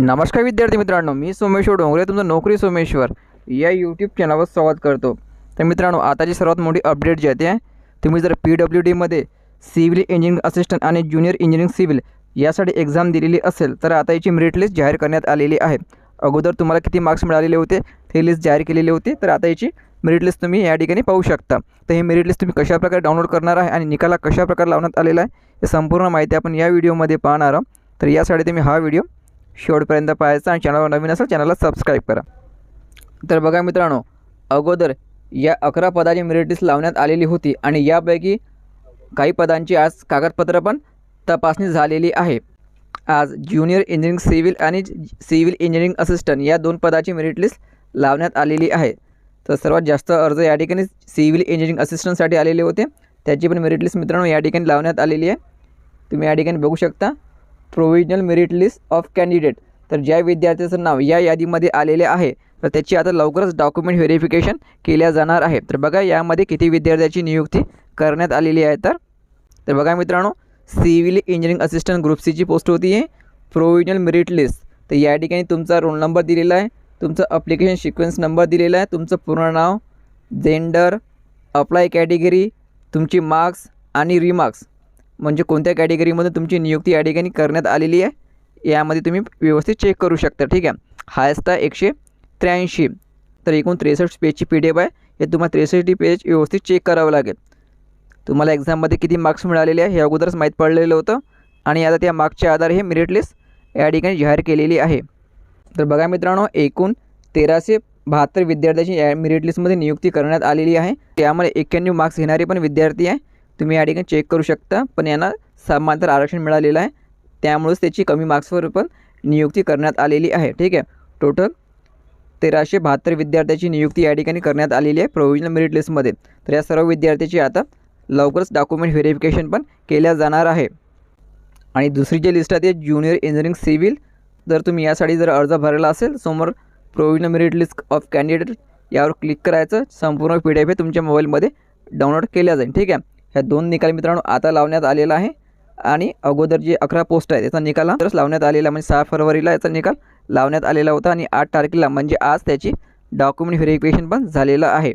नमस्कार विद्यार्थी मित्रांनो मी सोमेश्वर डोंगरे तुमचं नोकरी सोमेश्वर या यूट्यूब चॅनलवर स्वागत करतो. तर मित्रांनो आताची सर्वात मोठी अपडेट जी आहे ती आहे तुम्ही जर पी डब्ल्यू डीमध्ये सिव्हिल इंजिनिअरिंग असिस्टंट आणि ज्युनियर इंजिनिअरिंग सिव्हिल यासाठी एक्झाम दिलेली असेल तर आता याची मेरिट लिस्ट जाहीर करण्यात आलेली आहे. अगोदर तुम्हाला किती मार्क्स मिळालेले होते ते लिस्ट जाहीर केलेली होती तर आता याची मेरिट लिस्ट तुम्ही या ठिकाणी पाहू शकता. तर ही मेरिट लिस्ट तुम्ही कशाप्रकारे डाउनलोड करणार आहे आणि निकाला कशाप्रकारे लावण्यात आलेला आहे हे संपूर्ण माहिती आपण या व्हिडिओमध्ये पाहणार आहोत. तर यासाठी तुम्ही हा व्हिडिओ शेवटपर्यंत पाहायचा आणि चॅनलवर नवीन असेल चॅनलला सबस्क्राईब करा. तर बघा मित्रांनो अगोदर या अकरा पदाची मेरिट लिस्ट लावण्यात आलेली होती आणि यापैकी काही पदांची आज कागदपत्र पण तपासणी झालेली आहे. आज ज्युनियर इंजिनिअरिंग सिव्हिल आणि सिव्हिल इंजिनिअरिंग असिस्टंट या दोन पदाची मेरिट लिस्ट लावण्यात आलेली आहे. तर सर्वात जास्त अर्ज या ठिकाणी सिव्हिल इंजिनिअरिंग असिस्टंटसाठी आलेले होते. त्याची पण मेरिट लिस्ट मित्रांनो या ठिकाणी लावण्यात आलेली आहे. तुम्ही या ठिकाणी बघू शकता. Provisional merit list of candidate तर ज्या विद्यार्थ्याचं नाव या यादीमध्ये आलेले आहे तर त्याची आता लवकरच डॉक्युमेंट व्हेरिफिकेशन केल्या जाणार आहे. तर बघा यामध्ये किती विद्यार्थ्याची नियुक्ती करण्यात आलेली आहे. तर तर बघा मित्रांनो सिव्हिल इंजिनिअरिंग असिस्टंट ग्रुप सीची पोस्ट होती आहे प्रोव्हिजनल मेरिट लिस्ट तर या ठिकाणी तुमचा रोल नंबर दिलेला आहे तुमचं अप्लिकेशन सिक्वेन्स नंबर दिलेला आहे तुमचं पूर्ण नाव जेंडर अप्लाय कॅटेगरी तुमची मार्क्स आणि रिमार्क्स म्हणजे कोणत्या कॅटेगरीमध्ये तुमची नियुक्ती या ठिकाणी करण्यात आलेली आहे यामध्ये तुम्ही व्यवस्थित चेक करू शकता. ठीक आहे? हायस्ट आहे एकशे त्र्याऐंशी. तर एकूण त्रेसष्ट पेजची पी डी एफ आहे. हे तुम्हाला त्रेसष्ट पेज व्यवस्थित चेक करावं लागेल. तुम्हाला एक्झाममध्ये किती मार्क्स मिळालेले आहे हे अगोदरच माहीत पडलेलं होतं. आणि आता त्या मार्क्सच्या आधारे हे मेरिट लिस्ट या ठिकाणी जाहीर केलेली आहे. तर बघा मित्रांनो एकूण तेराशे बहात्तर विद्यार्थ्यांची या मेरिट लिस्टमध्ये नियुक्ती करण्यात आलेली आहे. त्यामुळे एक्क्याण्णव मार्क्स घेणारे पण विद्यार्थी आहे. तुम्ही या ठिकाणी चेक करू शकता. पण यांना समांतर आरक्षण मिळालेलं आहे. त्यामुळेच त्याची कमी मार्क्सवर पण नियुक्ती करण्यात आलेली आहे. ठीक आहे? टोटल तेराशे बहात्तर विद्यार्थ्याची नियुक्ती या ठिकाणी करण्यात आलेली आहे प्रोव्हिजनल मेरिट लिस्टमध्ये तर या सर्व विद्यार्थ्याची आता लवकरच डॉक्युमेंट व्हेरिफिकेशन पण केल्या जाणार आहे. आणि दुसरी जी लिस्ट आहे ती ज्युनियर इंजिनिअरिंग सिव्हिल जर तुम्ही यासाठी जर अर्ज भरला असेल समोर provisional merit list of candidate यावर क्लिक करायचं. संपूर्ण पी डी एफ हे तुमच्या मोबाईलमध्ये डाउनलोड केल्या जाईल. ठीक आहे? ह्या दोन निकाल मित्रांनो आता लावण्यात आलेला आहे. आणि अगोदर जे अकरा पोस्ट आहे त्याचा निकाल तरच लावण्यात आलेला म्हणजे सहा फरवरीला याचा निकाल लावण्यात आलेला होता आणि आठ तारखेला म्हणजे आज त्याची डॉक्युमेंट व्हेरिफिकेशन पण झालेलं आहे.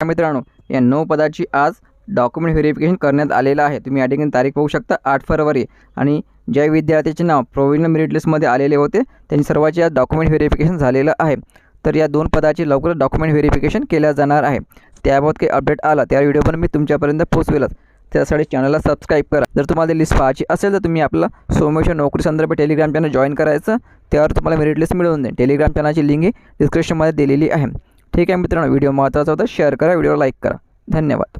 मित्रांनो या नऊ पदाची आज डॉक्युमेंट व्हेरिफिकेशन करण्यात आलेलं आहे. तुम्ही या ठिकाणी तारीख पाहू शकता आठ फरवरी. आणि ज्या विद्यार्थ्याचे नाव प्रोव्हिजनल मेरिट लिस्टमध्ये आलेले होते त्यांनी सर्वांचे आज डॉक्युमेंट व्हेरिफिकेशन झालेलं आहे. तर या दोन पदाची लवकरच डॉक्युमेंट व्हेरिफिकेशन केल्या जाणार आहे. त्याबाबत काही अपडेट आला त्या व्हिडिओ पण मी तुमच्यापर्यंत पोहोचवेलच. त्यासाठी चॅनलला सबस्क्राईब करा. जर तुम्हाला लिस्ट पाहायची असेल तर तुम्ही आपला सोमेश्वर नोकरी संदर्भात टेलिग्राम चॅनल जॉईन करायचं. त्यावर तुम्हाला मेरिट लिस्ट मिळवून देईल टेलिग्राम चॅनलची लिंक ही डिस्क्रिप्शनमध्ये दिलेली आहे. ठीक आहे मित्रांनो व्हिडिओ महत्त्वाचा होता शेअर करा व्हिडिओ लाईक करा. धन्यवाद.